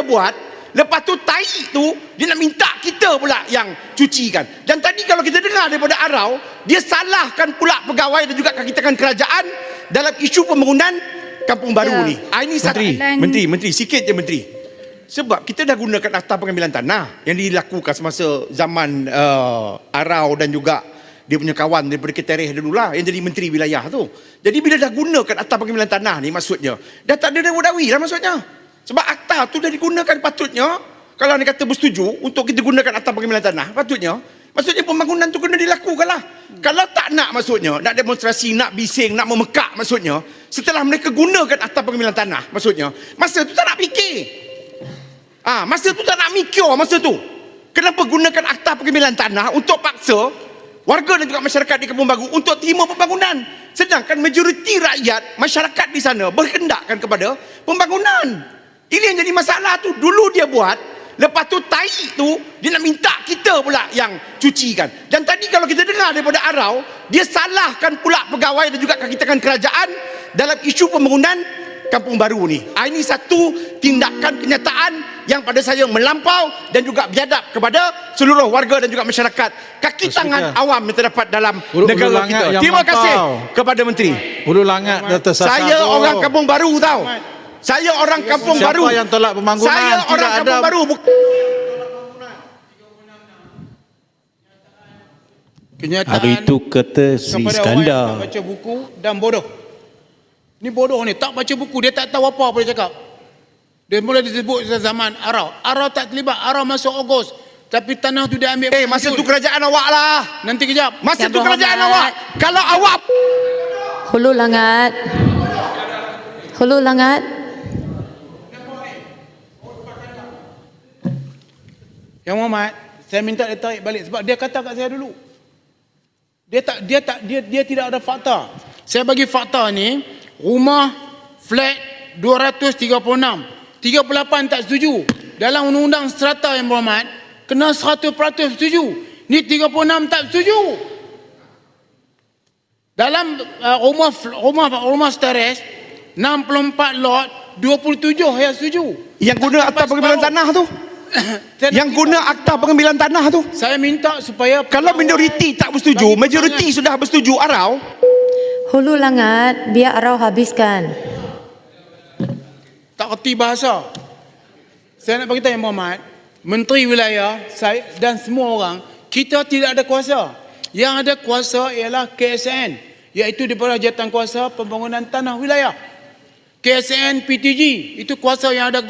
dia buat, lepas tu tai tu dia nak minta kita pula yang cucikan. Dan tadi kalau kita dengar daripada Arau, dia salahkan pula pegawai dan juga kakitangan kerajaan dalam isu pembangunan kampung baru Ya. ni. Ah, ini satu. Menteri, Menteri, menteri, sikit je menteri. Sebab kita dah gunakan akta pengambilan tanah yang dilakukan semasa zaman uh, Arau dan juga dia punya kawan daripada Ketereh dulu lah yang jadi menteri wilayah tu. Jadi bila dah gunakan akta pengambilan tanah ni maksudnya, dah tak ada dawi lah maksudnya. Sebab akta tu dah digunakan patutnya, kalau anda kata bersetuju untuk kita gunakan akta pengambilan tanah, patutnya, maksudnya pembangunan tu kena dilakukan lah. Kalau tak nak maksudnya, nak demonstrasi, nak bising, nak memekak maksudnya, setelah mereka gunakan akta pengambilan tanah maksudnya, masa tu tak nak fikir. Ah, masa tu tak nak mikir masa tu. Kenapa gunakan akta pengambilan tanah untuk paksa warga dan juga masyarakat di Kampung Baru untuk terima pembangunan. Sedangkan majoriti rakyat, masyarakat di sana berhendakkan kepada pembangunan. Ini yang jadi masalah tu. Dulu dia buat, lepas tu tai tu dia nak minta kita pula yang cucikan. Dan tadi kalau kita dengar daripada Arau, dia salahkan pula pegawai dan juga kakitangan kerajaan dalam isu pembangunan kampung baru ni. Ah, ini satu tindakan kenyataan yang pada saya melampau dan juga biadab kepada seluruh warga dan juga masyarakat. Kaki Speaker. tangan awam yang terdapat dalam Ulu- negara ulu kita. Terima kasih kepada menteri. Hulu langat dah tersasar. Saya orang kampung baru tau. Saya orang kampung Siapa baru. yang tolak pembangunan? Saya Tidak orang kampung ada- baru. Buk- Kenyataan Hari itu kata Sri orang yang tak Iskandar baca buku dan bodoh. Ni bodoh ni, tak baca buku, dia tak tahu apa apa dia cakap. Dia mula disebut zaman Arau. Arau tak terlibat, Arau masuk Ogos. Tapi tanah tu dia ambil. Eh, masa tu kerajaan awak lah. Nanti kejap. Masa tu kerajaan berhormat. awak. Kalau awak Hulu Langat. Hulu Langat. Yang Muhammad, saya minta dia tarik balik sebab dia kata kat saya dulu. Dia tak dia tak dia dia tidak ada fakta. Saya bagi fakta ni, rumah flat 236. 38 tak setuju. Dalam undang-undang strata yang Muhammad, kena 100% setuju. Ni 36 tak setuju. Dalam uh, rumah rumah rumah steres 64 lot 27 yang setuju. yang guna akta pengambilan tanah tu. Yang guna akta pengambilan tanah tu. Saya minta supaya Kalau minoriti tak bersetuju, majoriti sudah bersetuju Arau, Hulu Langat. Biar Arau habiskan. tak kerti bahasa. Saya nak bagi tahu yang Muhammad, menteri wilayah saya dan semua orang, kita tidak ada kuasa. Yang ada kuasa ialah KSN, iaitu daripada jawatan kuasa pembangunan tanah wilayah. KSN PTG itu kuasa yang ada